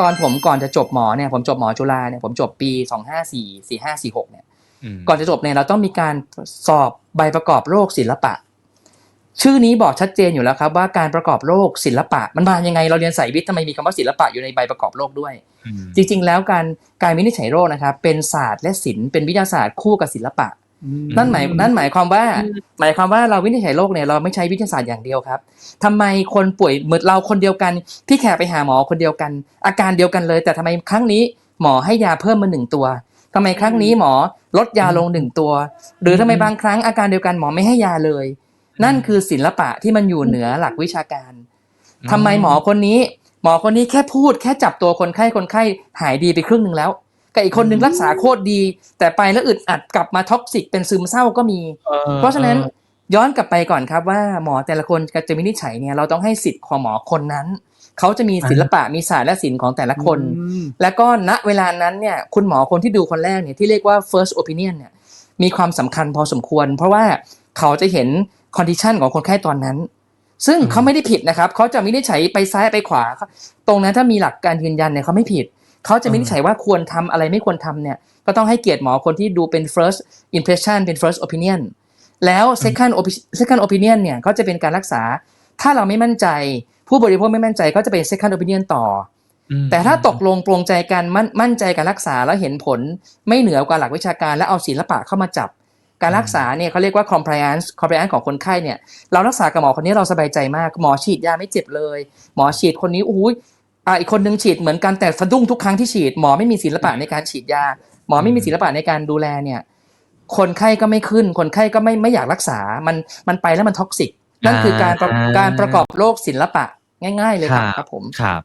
ตอนผมก่อนจะจบหมอเนี่ยผมจบหมอจุฬาเนี่ยผมจบปีสองห้าสี่สี่ห้าสี่หกเนี่ยมก่อนจะจบเนี่ยเราต้องมีการสอบใบประกอบโรคศิลปะ ชื่อนี้บอกชัดเจนอยู่แล้วครับ ว่าการประกอบโรคศิลปะ มันมายังไงเราเรียนสายวิทย์ทำไมมีคำว่าศิลปะอยู่ในใบประกอบโรคด้วยอืมจริง ๆ แล้วการการวินิจฉัยโรคนะครับเป็นศาสตร์และศิลป์เป็นวิทยาศาสตร์คู่กับศิลปะ นั่นหมายนั่นหมายความว่า หมายความว่าเราวินิจฉัยโรคเนี่ยเราไม่ใช้วิทยาศาสตร์อย่างเดียวครับทำไมคนป่วยเหมือนเราคนเดียวกัน พี่แขกไปหาหมอคนเดียวกัน อาการเดียวกันเลย แต่ทำไมครั้งนี้หมอให้ยาเพิ่มมาหนึ่งตัวทำไมครั้งนี้หมอลดยาลงหนึ่งตัว หรือทำไมบางครั้งอาการเดียวกันหมอไม่ให้ยาเลย นั่นคือศิลปะที่มันอยู่เหนือหลักวิชาการทำไมหมอคนนี้ หมอคนนี้แค่พูด แค่จับตัวคนไข้คนไข้หายดีไปครึ่งหนึ่งแล้ว กับอีกคนนึงรักษาโคตรดี แต่ไปแล้วอึดอัดกลับมาท็อกซิกเป็นซึมเศร้าก็มีออเพราะฉะนั้นย้อนกลับไปก่อนครับว่าหมอแต่ละคนจะวินิจฉัยเนี่ยเราต้องให้สิทธิ์ของหมอคนนั้น เขาจะมีศิลปะมีศาสตร์และศิลป์ของแต่ละคนอืมแล้วก็ณเวลานั้นเนี่ยคุณหมอคนที่ดูคนแรกเนี่ยที่เรียกว่า first opinion เนี่ยมีความสำคัญพอสมควร เพราะว่าเขาจะเห็น condition ของคนไข้ตอนนั้น ซึ่งเขาไม่ได้ผิดนะครับ เขาจะไม่ได้ใช้ไปซ้ายไปขวา ตรงนั้นถ้ามีหลักการยืนยันเนี่ยเขาไม่ผิด เขาจะไม่ได้ใช้ว่าควรทำอะไรไม่ควรทำเนี่ย ก็ต้องให้เกียรติหมอคนที่ดูเป็น first impression เป็น first opinion แล้ว second opi- second opinion เนี่ยก็จะเป็นการรักษา ถ้าเราไม่มั่นใจ ผู้บริโภคไม่มั่นใจก็จะเป็น second opinion ต่ออืมแต่ถ้าตกลงปรงใจกันมั่นมั่นใจการรักษาแล้วเห็นผลไม่เหนือกว่าหลักวิชาการ แล้วเอาศิลปะเข้ามาจับ การรักษาเนี่ยเขาเรียกว่า compliance compliance ของคนไข้เนี่ย เรารักษากับหมอคนนี้เราสบายใจมากหมอฉีดยาไม่เจ็บเลย หมอฉีดคนนี้อุ้ย อ่าอีกคนนึงฉีดเหมือนกันแต่สะดุ้งทุกครั้งที่ฉีดหมอไม่มีศิลปะในการฉีดยา หมอไม่มีศิลปะในการดูแลเนี่ย คนไข้ก็ไม่ขึ้น คนไข้ก็ไม่ไม่อยากรักษา มันมันไปแล้วมันท็อกซิกนั่นคือการประอ่าการประกอบโรคศิลปะง่าย ๆ เลยครับครับผมครับ